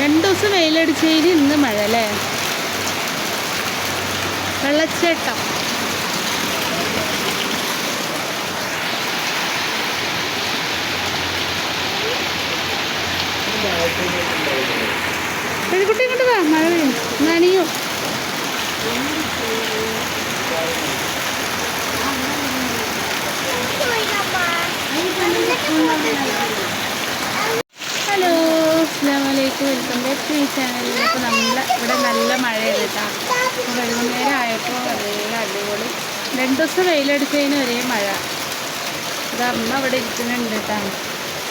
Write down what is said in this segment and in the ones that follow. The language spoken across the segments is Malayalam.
രണ്ട് ദിവസം വെയിലടിച്ചതിന് ഇന്ന് മഴ അല്ലേ? വെള്ളച്ചേട്ടം. പെൺകുട്ടി ഇങ്ങോട്ട് വാ മഴ പെയ്യും. നനിയോ ഹലോ അസ്സാം വലൈക്കും വെൽക്കം ബാക്ക് ടു ഈ ചാനലിൽ അപ്പോൾ നമ്മൾ ഇവിടെ നല്ല മഴയാണ് കേട്ടോ അപ്പോൾ വൈകുന്നേരം ആയപ്പോൾ നല്ല അടിപൊളി. രണ്ട് ദിവസം വെയിലടിച്ചതിന് ഒരേ മഴ. അത് അമ്മ അവിടെ ഇരിക്കുന്നുണ്ട് കേട്ടോ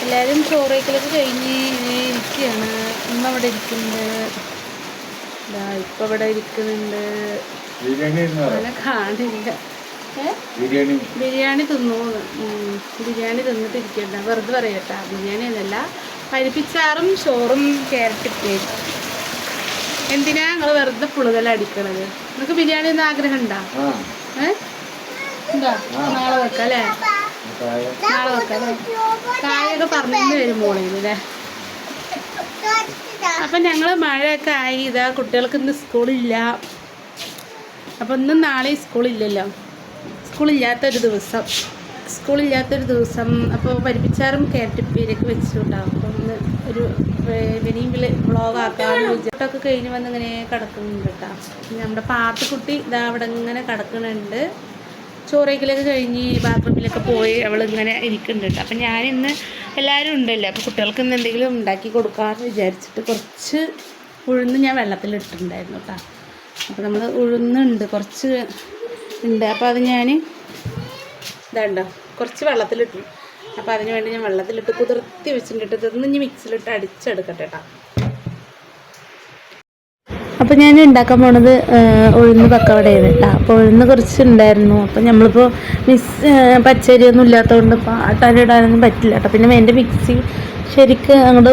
എല്ലാവരും ചോറേക്കലൊക്കെ കഴിഞ്ഞ് ഇരിക്കുകയാണ് അമ്മ അവിടെ ഇരിക്കുന്നുണ്ട്. ഇതാ ഇപ്പം ഇവിടെ ഇരിക്കുന്നുണ്ട്. അങ്ങനെ കാണില്ല. ബിരിയാണി? ബിരിയാണി തിന്നൂന്ന്. ഉം. ബിരിയാണി തിന്നിട്ടിരിക്കണ്ട. വെറുതെ പറയട്ടാ. ബിരിയാണി എന്നല്ല പരിപ്പിച്ചാറും ചോറും ക്യാരറ്റ് ഉപ്പേരി എന്തിനാ ഞങ്ങൾ വെറുതെ പുളുതല അടിക്കണത്? നിങ്ങൾക്ക് ബിരിയാണി ഒന്ന് ആഗ്രഹം ഉണ്ടോ നാളെ വെക്കാം അല്ലേ? നാളെ വെക്കാം അല്ലേ? കായൊക്കെ പറഞ്ഞു വരും മോളിൽ അല്ലേ? അപ്പം ഞങ്ങൾ മഴയൊക്കെ ആയി. ഇതാ കുട്ടികൾക്ക് ഇന്ന് സ്കൂളില്ല. അപ്പം ഇന്നും നാളെയും സ്കൂളില്ലല്ലോ. സ്കൂളില്ലാത്തൊരു ദിവസം. സ്കൂളില്ലാത്തൊരു ദിവസം അപ്പോൾ പരിപ്പിച്ചാറും ക്യാരറ്റ് ഉപ്പേരിയൊക്കെ വെച്ചിട്ടുണ്ടാവും അപ്പോൾ ഒന്ന് ഒരു ഇനിയും വ്ളോഗ് ആക്കാമെന്ന് വിചാരിച്ചൊക്കെ കഴിഞ്ഞ് വന്ന് ഇങ്ങനെ കിടക്കുന്നുണ്ട് കേട്ടോ നമ്മുടെ പാത്തുക്കുട്ടി ഇതാ അവിടെ ഇങ്ങനെ കിടക്കുന്നുണ്ട് ചോറയ്ക്കലൊക്കെ കഴിഞ്ഞ് ബാത്റൂമിലൊക്കെ പോയി അവൾ ഇങ്ങനെ ഇരിക്കുന്നുണ്ട്. കേട്ടോ അപ്പം ഞാനിന്ന് എല്ലാവരും ഉണ്ടല്ലോ. അപ്പോൾ കുട്ടികൾക്ക് ഇന്ന് എന്തെങ്കിലും ഉണ്ടാക്കി കൊടുക്കാമെന്ന് വിചാരിച്ചിട്ട് കുറച്ച് ഉഴുന്ന് ഞാൻ വെള്ളത്തിലിട്ടിട്ടുണ്ടായിരുന്നു കേട്ടോ അപ്പോൾ നമ്മൾ ഉഴുന്നുണ്ട് കുറച്ച് ഉണ്ട്. അപ്പോൾ അത് ഞാൻ ഇതാണ്ടോ കുറച്ച് വെള്ളത്തിലിട്ടു. അപ്പോൾ അതിന് വേണ്ടി ഞാൻ വെള്ളത്തിലിട്ട് കുതിർത്തി വെച്ചിട്ട് ഇതൊന്ന് ഇനി മിക്സിലിട്ട് അടിച്ചെടുക്കട്ടെ കേട്ടോ. അപ്പോൾ ഞാൻ ഉണ്ടാക്കാൻ പോണത് ഉഴുന്ന് പക്കവടയാണ് കേട്ടോ. അപ്പോൾ ഉഴുന്ന് കുറച്ച് ഉണ്ടായിരുന്നു അപ്പോൾ നമ്മളിപ്പോൾ മിക്സ് പച്ചരിയൊന്നും ഇല്ലാത്തതുകൊണ്ട് ഇപ്പോൾ ആട്ടാനിടാനൊന്നും പറ്റില്ല കേട്ടോ. പിന്നെ എന്റെ മിക്സി ശരിക്ക് അങ്ങോട്ട്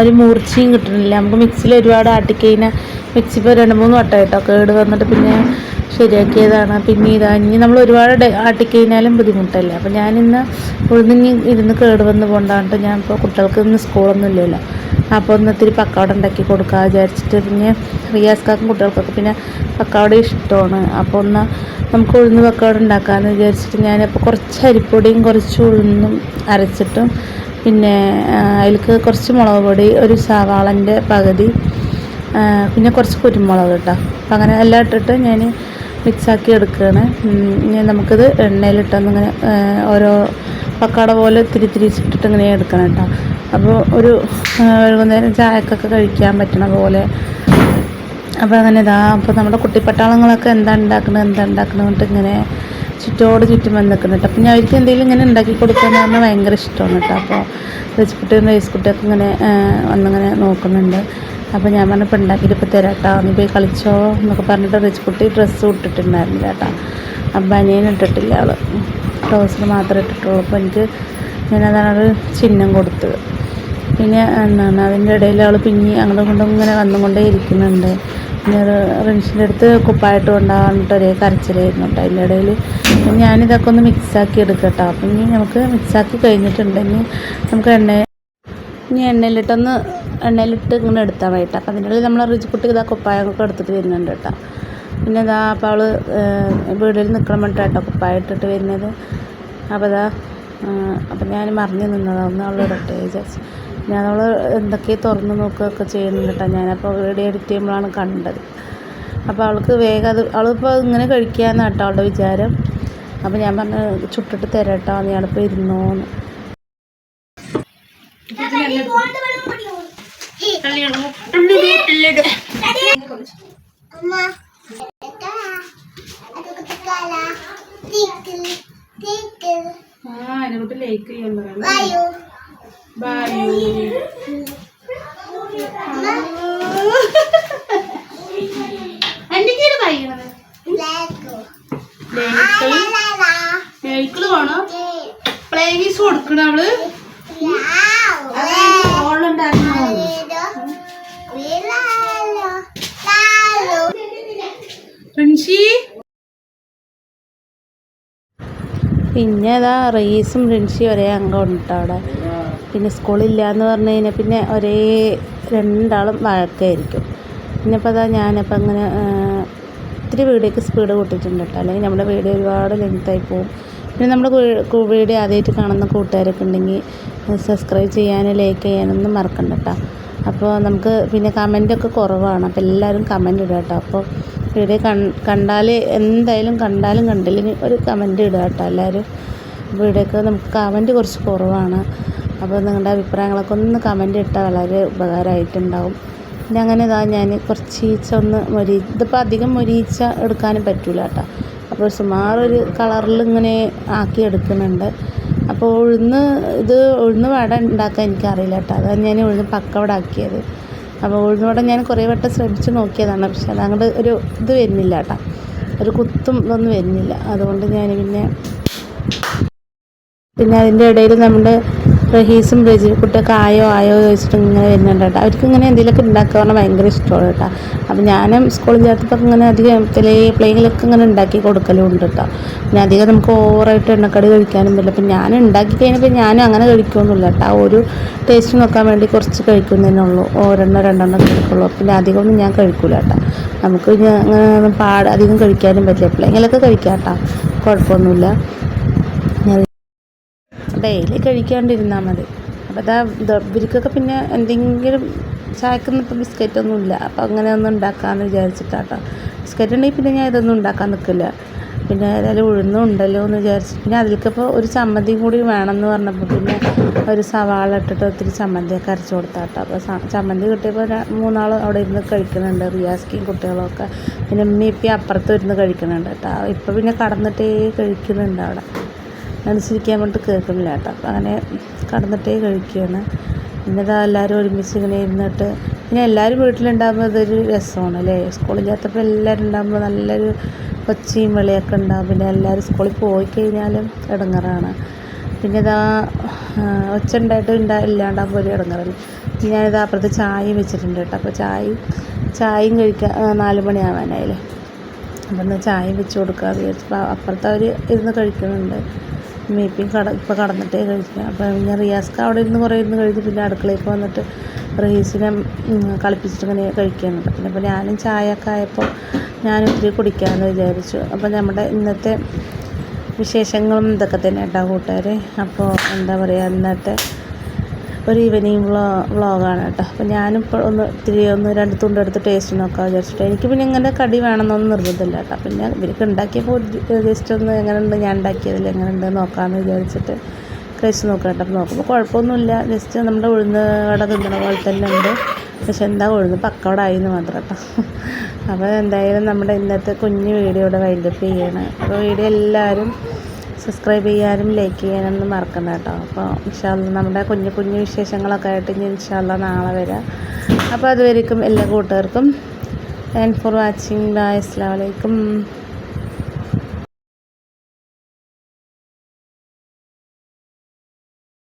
ഒരു മൂർച്ചയും കിട്ടണില്ല. നമുക്ക് മിക്സിയിൽ ഒരുപാട് ആട്ടിക്കഴിഞ്ഞാൽ മിക്സി ഇപ്പോൾ രണ്ട് മൂന്ന് വട്ടം കേട്ടോ കേട് വന്നിട്ട് പിന്നെ ശരിയാക്കിയതാണ്. പിന്നെ ഇതാ ഇനി നമ്മൾ ഒരുപാട് ആട്ടിക്കഴിഞ്ഞാലും ബുദ്ധിമുട്ടല്ലേ? അപ്പോൾ ഞാനിന്ന് ഉഴുന്നിങ്ങി ഇരുന്ന് കേട് വന്ന് പോകണ്ടാണ്ട് ഞാൻ ഇപ്പോൾ കുട്ടികൾക്ക് ഇന്ന് സ്കൂളൊന്നും ഇല്ലല്ലോ. അപ്പോൾ ഒന്ന് ഇത്തിരി പക്കാവട ഉണ്ടാക്കി കൊടുക്കാൻ വിചാരിച്ചിട്ട് പിന്നെ റിയാസ്കാക്കും കുട്ടികൾക്കൊക്കെ പിന്നെ പക്കാവട ഇഷ്ടമാണ്. അപ്പോൾ ഒന്ന് നമുക്ക് ഉഴുന്ന് പക്കാവട ഉണ്ടാക്കാമെന്ന് വിചാരിച്ചിട്ട് ഞാനിപ്പോൾ കുറച്ച് അരിപ്പൊടിയും കുറച്ച് ഉഴുന്നും അരച്ചിട്ടും പിന്നെ അതിലേക്ക് കുറച്ച് മുളക് പൊടി ഒരു സവാളന്റെ പകുതി പിന്നെ കുറച്ച് കുരുമുളക് കേട്ടോ അപ്പം അങ്ങനെ എല്ലാം ഇട്ടിട്ട് ഞാൻ മിക്സാക്കി എടുക്കുകയാണ് ഇനി നമുക്കിത് എണ്ണയിലിട്ടൊന്ന് ഇങ്ങനെ ആ, ഓരോ പക്കാട പോലെ തിരി തിരിച്ചിട്ടിട്ട് ഇങ്ങനെ എടുക്കണം കേട്ടോ. അപ്പോൾ ഒരു വൈകുന്നേരം ചായക്കൊക്കെ കഴിക്കാൻ പറ്റണ പോലെ. അപ്പോൾ അങ്ങനെ ഇതാ അപ്പോൾ നമ്മുടെ കുട്ടിപ്പട്ടാളങ്ങളൊക്കെ എന്താ ഉണ്ടാക്കുന്നത് എന്താ ഉണ്ടാക്കുന്നത് എന്നിട്ട് ഇങ്ങനെ ചുറ്റോട് ചുറ്റും വന്ന് നിൽക്കുന്നുണ്ട് അപ്പം ഞാൻ അവർക്ക് എന്തെങ്കിലും ഇങ്ങനെ ഉണ്ടാക്കി കൊടുക്കാന്ന് പറഞ്ഞാൽ ഭയങ്കര ഇഷ്ടമാണ് കേട്ടോ. അപ്പോൾ റേസ്കുട്ടിയും റേസ്കുട്ടിയൊക്കെ ഇങ്ങനെ വന്നിങ്ങനെ നോക്കുന്നുണ്ട്. അപ്പോൾ ഞാൻ പറഞ്ഞപ്പോൾ ഉണ്ടാക്കിയിട്ട് ഇപ്പോൾ തരാം കേട്ടോ. നീ പോയി കളിച്ചോ എന്നൊക്കെ പറഞ്ഞിട്ട് റിച്ച്കുട്ടി ഡ്രസ്സ് ഇട്ടിട്ടുണ്ടായിരുന്നില്ല കേട്ടോ. അപ്പം അനിയൻ ഇട്ടിട്ടില്ല അവൾ ട്രൗസർ മാത്രമേ ഇട്ടിട്ടുള്ളൂ. അപ്പോൾ എനിക്ക് ഞാനതാണ് ഒരു ചിഹ്നം കൊടുത്തത്. പിന്നെ എന്താണ് അതിന്റെ ഇടയിൽ അവൾ പിന്നി അങ്ങോട്ടും കൊണ്ടും ഇങ്ങനെ വന്നുകൊണ്ടേ ഇരിക്കുന്നുണ്ട്. റിൻഷിന്റെ അടുത്ത് കുപ്പായിട്ട് കൊണ്ടാകാനിട്ട് ഒരേ കരച്ചിലായിരുന്നു കേട്ടോ. അതിന്റെ ഇടയിൽ ഞാനിതൊക്കെ ഒന്ന് മിക്സാക്കി എടുക്കട്ടോ. അപ്പം ഇനി നമുക്ക് മിക്സാക്കി കഴിഞ്ഞിട്ടുണ്ടെങ്കിൽ നമുക്ക് എണ്ണ ഇനി എണ്ണയിലിട്ടൊന്ന് എണ്ണയിലിട്ട് ഇങ്ങനെ എടുത്താൽ മതി അപ്പം അതിന്റെ ഇടയിൽ നമ്മൾ റിച്ച് കുട്ടി ഇതാ കുപ്പായൊക്കെ എടുത്തിട്ട് വരുന്നുണ്ട് കേട്ടോ. പിന്നെ ഇതാ അപ്പം അവൾ വീടിൽ നിൽക്കണം വേണ്ടിയിട്ട് കേട്ടോ കുപ്പായ ഇട്ടിട്ട് വരുന്നത്. അപ്പോൾ ഇതാ അപ്പം ഞാൻ മറിഞ്ഞ് നിന്നതാണ് അവൾ ഇടട്ടെ ഞാൻ അവൾ എന്തൊക്കെ തുറന്ന് നോക്കുകയൊക്കെ ചെയ്യുന്നുണ്ട് കേട്ടോ. ഞാനപ്പോൾ വീഡിയോ എഡിറ്റ് ചെയ്യുമ്പോഴാണ് കണ്ടത്. അപ്പോൾ അവൾക്ക് വേഗം അത് അവളിപ്പോൾ ഇങ്ങനെ കഴിക്കാമെന്ന് കേട്ടോ അവളുടെ വിചാരം. അപ്പോൾ ഞാൻ പറഞ്ഞു ചുട്ടിട്ട് തരാം കേട്ടോ. ഞാനിപ്പോൾ ഇരുന്നോന്ന് ആ അതിനെക്കൊണ്ട് ലൈക്ക് ചെയ്യാൻ പറയണം ബായു എന്തൊക്കെയാണ് ലൈക്കിൾ വേണോ? പ്ലേഗീസ് കൊടുക്കണ അവൾ. ഓളുണ്ടായിരുന്നു റിൻഷി പിന്നെ അതാ റീസും റിൻഷി ഒരേ അംഗം ഉണ്ട് അവിടെ പിന്നെ സ്കൂളില്ല എന്ന് പറഞ്ഞു കഴിഞ്ഞാൽ പിന്നെ ഒരേ രണ്ടാളും വഴക്കായിരിക്കും. പിന്നെ ഇപ്പോൾ അതാ ഞാനിപ്പോൾ അങ്ങനെ ഒത്തിരി വീടേക്ക് സ്പീഡ് കൂട്ടിയിട്ടുണ്ട് കേട്ടോ. അല്ലെങ്കിൽ നമ്മുടെ വീഡിയോ ഒരുപാട് ലെങ്ത്തായി പോകും. പിന്നെ നമ്മുടെ വീഡിയോ ആദ്യമായിട്ട് കാണുന്ന കൂട്ടുകാരൊക്കെ ഉണ്ടെങ്കിൽ സബ്സ്ക്രൈബ് ചെയ്യാനും ലൈക്ക് ചെയ്യാനൊന്നും മറക്കണ്ട കേട്ടോ. അപ്പോൾ നമുക്ക് പിന്നെ കമന്റൊക്കെ കുറവാണ്. അപ്പോൾ എല്ലാവരും കമന്റ് ഇടുക കേട്ടോ. അപ്പോൾ വീഡിയോ കണ്ടാൽ എന്തായാലും കണ്ടാലും കണ്ടില്ലെങ്കിൽ ഒരു കമന്റ് ഇടുക കേട്ടോ എല്ലാവരും വീഡിയോക്ക് നമുക്ക് കമന്റ് കുറച്ച് കുറവാണ്. അപ്പോൾ നിങ്ങളുടെ അഭിപ്രായങ്ങളൊക്കെ ഒന്ന് കമന്റ് ഇട്ടാൽ വളരെ ഉപകാരമായിട്ടുണ്ടാവും. പിന്നെ അങ്ങനെ ഇതാ ഞാൻ കുറച്ച് ഈച്ച ഒന്ന് മൊരി ഇതിപ്പോൾ അധികം മൊരീച്ച എടുക്കാനും പറ്റൂല കേട്ടോ. അപ്പോൾ സുമാറൊരു കളറിൽ ഇങ്ങനെ ആക്കി എടുക്കുന്നുണ്ട്. അപ്പോൾ ഉഴുന്ന് ഇത് ഉഴുന്ന് വട ഉണ്ടാക്കാൻ എനിക്കറിയില്ല കേട്ടോ. അതാണ് ഞാൻ ഉഴുന്ന് പക്കവട ആക്കിയത്. അപ്പോൾ ഉഴുന്ന് വട ഞാൻ കുറേ വട്ടം ശ്രമിച്ച് നോക്കിയതാണ്. പക്ഷെ അത് ഒരു ഇത് വരുന്നില്ല കേട്ടോ. ഒരു കുത്തും ഇതൊന്നും വരുന്നില്ല. അതുകൊണ്ട് ഞാൻ പിന്നെ പിന്നെ അതിന്റെ ഇടയിൽ നമ്മുടെ റഹീസും റജീക്കുട്ടൊക്കെ ആയോ ആയോ ചോദിച്ചിട്ട് ഇങ്ങനെ വരുന്നുണ്ട് കേട്ടോ. അവർക്ക് ഇങ്ങനെ എന്തെങ്കിലുമൊക്കെ ഉണ്ടാക്കുക പറഞ്ഞാൽ ഭയങ്കര ഇഷ്ടമാണ് കേട്ടോ. അപ്പം ഞാനും സ്കൂളിൽ ചേർത്തപ്പോൾ ഇങ്ങനെ അധികം ചില പ്ലേയിലൊക്കെ ഇങ്ങനെ ഉണ്ടാക്കി കൊടുക്കലും ഉണ്ട് കേട്ടോ. പിന്നെ അധികം നമുക്ക് ഓവറായിട്ട് എണ്ണക്കടി കഴിക്കാനും പറ്റില്ല. അപ്പം ഞാൻ ഉണ്ടാക്കി കഴിഞ്ഞപ്പോൾ ഞാനും അങ്ങനെ കഴിക്കുമൊന്നുമില്ല കേട്ടോ. ആ ഒരു ടേസ്റ്റ് നോക്കാൻ വേണ്ടി കുറച്ച് കഴിക്കുന്നതിനുള്ളൂ ഒരെണ്ണം രണ്ടെണ്ണം കഴിക്കുള്ളൂ പിന്നെ അധികമൊന്നും ഞാൻ കഴിക്കില്ല കേട്ടോ. നമുക്ക് പാട് അധികം കഴിക്കാനും പറ്റില്ല. എപ്പോഴെങ്കിലൊക്കെ കഴിക്കാം കേട്ടോ. കുഴപ്പമൊന്നുമില്ല. ഡെയിലി കഴിക്കാണ്ടിരുന്നാൽ മതി. അപ്പോൾ അതാ ഇവർക്കൊക്കെ പിന്നെ എന്തെങ്കിലും ചായക്കൊന്നും ഇപ്പം ബിസ്ക്കറ്റൊന്നും ഇല്ല അപ്പോൾ അങ്ങനെ ഒന്നും ഉണ്ടാക്കാമെന്ന് വിചാരിച്ചിട്ടാട്ടോ. ബിസ്ക്കറ്റ് ഉണ്ടെങ്കിൽ പിന്നെ ഞാൻ ഇതൊന്നും ഉണ്ടാക്കാൻ നിൽക്കില്ല പിന്നെ ഏതായാലും ഉഴുന്നുണ്ടല്ലോ എന്ന് വിചാരിച്ചു പിന്നെ അതിലേക്കിപ്പോൾ ഒരു ചമ്മന്തിയും കൂടി വേണമെന്ന് പറഞ്ഞപ്പോൾ പിന്നെ ഒരു സവാള ഇട്ടിട്ട് ഒത്തിരി ചമ്മന്തിയൊക്കെ അരച്ച് കൊടുത്താട്ടോ. അപ്പോൾ ചമ്മന്തി കിട്ടിയപ്പോൾ മൂന്നാൾ അവിടെ ഇരുന്ന് കഴിക്കുന്നുണ്ട്. റിയാസ്കിയും കുട്ടികളൊക്കെ. പിന്നെ ഉമ്മി ഇപ്പം അപ്പുറത്ത് ഇരുന്ന് കഴിക്കുന്നുണ്ട് കേട്ടോ. ഇപ്പോൾ പിന്നെ കടന്നിട്ടേ കഴിക്കുന്നുണ്ട് അവിടെ. നനച്ചിരിക്കാൻ കൊണ്ട് കേൾക്കുന്നില്ല കേട്ടോ. അപ്പം അങ്ങനെ കടന്നിട്ടേ കഴിക്കുകയാണ്. ഇതാ എല്ലാവരും ഒരുമിച്ച് ഇങ്ങനെ ഇരുന്നിട്ട് പിന്നെ എല്ലാവരും വീട്ടിലുണ്ടാകുമ്പോൾ അതൊരു രസമാണ് അല്ലേ? സ്കൂളില്ലാത്തപ്പോൾ എല്ലാവരും ഉണ്ടാകുമ്പോൾ നല്ലൊരു ഒച്ചയും വിളിയൊക്കെ ഉണ്ടാകും പിന്നെ എല്ലാവരും സ്കൂളിൽ പോയി കഴിഞ്ഞാലും ഇടങ്ങറാണ്. പിന്നെ ഇതാ ഒച്ച ഉണ്ടായിട്ട് ഉണ്ടാ ഇല്ലാണ്ടാകുമ്പോൾ ഒരു ഇടങ്ങറല്ലേ ഞാനിത് അപ്പുറത്ത് ചായയും വെച്ചിട്ടുണ്ട് കേട്ടോ. അപ്പോൾ ചായ ചായയും കഴിക്കാൻ നാല് മണിയാവാനായില്ലേ? അപ്പം ചായയും വെച്ച് കൊടുക്കാമെന്ന് വിചാരിച്ചപ്പോൾ അപ്പുറത്ത് അവർ ഇരുന്ന് കഴിക്കുന്നുണ്ട്. മീപ്പിയും കട ഇപ്പോൾ കടന്നിട്ടേ കഴിക്കുക അപ്പോൾ പിന്നെ റിയാസ്ക്ക് അവിടെ ഇരുന്ന് കുറേ ഇരുന്ന് കഴിഞ്ഞ് പിന്നെ അടുക്കളയിൽ വന്നിട്ട് റഹീസിനെ കളിപ്പിച്ചിട്ട് ഇങ്ങനെ കഴിക്കുന്നുണ്ട് പിന്നെ ഇപ്പോൾ ഞാനും ചായ ഒക്കെ ആയപ്പോൾ ഞാൻ ഒത്തിരി കുടിക്കാമെന്ന് വിചാരിച്ചു. അപ്പോൾ നമ്മുടെ ഇന്നത്തെ വിശേഷങ്ങളും ഇതൊക്കെ തന്നെ കേട്ടോ കൂട്ടുകാർ അപ്പോൾ എന്താ പറയുക ഇന്നത്തെ ഒരു ഈവനിങ് വ്ളോ വ്ളോഗാണ് കേട്ടോ. അപ്പോൾ ഞാനിപ്പോൾ ഒന്ന് ഇത്തിരി ഒന്ന് രണ്ട് തുണ്ടെടുത്ത് ടേസ്റ്റ് നോക്കാൻ വിചാരിച്ചിട്ട് എനിക്ക് പിന്നെ ഇങ്ങനെ കടി വേണമെന്നൊന്നും നിർബന്ധമില്ല കേട്ടോ. പിന്നെ ഇവർക്ക് ഉണ്ടാക്കിയപ്പോൾ ജസ്റ്റ് ഒന്ന് എങ്ങനെയുണ്ട് ഞാൻ ഉണ്ടാക്കിയതിൽ എങ്ങനെയുണ്ട് നോക്കാമെന്ന് വിചാരിച്ചിട്ട് കഴിച്ച് നോക്കാം കേട്ടോ. നോക്കുമ്പോൾ കുഴപ്പമൊന്നുമില്ല. ജസ്റ്റ് നമ്മുടെ ഉഴുന്ന് വട തിന്നണ പോലെ തന്നെ ഉണ്ട്. പക്ഷെ എന്താ ഉഴുന്ന്? പക്കവടായി എന്ന് മാത്രം കേട്ടോ. അപ്പോൾ എന്തായാലും നമ്മുടെ ഇന്നത്തെ കുഞ്ഞ് വീഡിയോ ഇവിടെ വൈൻഡപ്പ് ചെയ്യണം. അപ്പോൾ വീഡിയോ എല്ലാവരും സബ്സ്ക്രൈബ് ചെയ്യാനും ലൈക്ക് ചെയ്യാനൊന്നും മറക്കണ്ട കേട്ടോ. അപ്പോൾ ഇൻഷാല്ല നമ്മുടെ കുഞ്ഞു കുഞ്ഞു വിശേഷങ്ങളൊക്കെ ആയിട്ട് ഇനി ഇൻഷാല്ല നാളെ വരാം. അപ്പോൾ അതുവരേക്കും എല്ലാ കൂട്ടുകാർക്കും താങ്ക് ഫോർ വാച്ചിങ് ബൈ അസ്സാം വലൈക്കും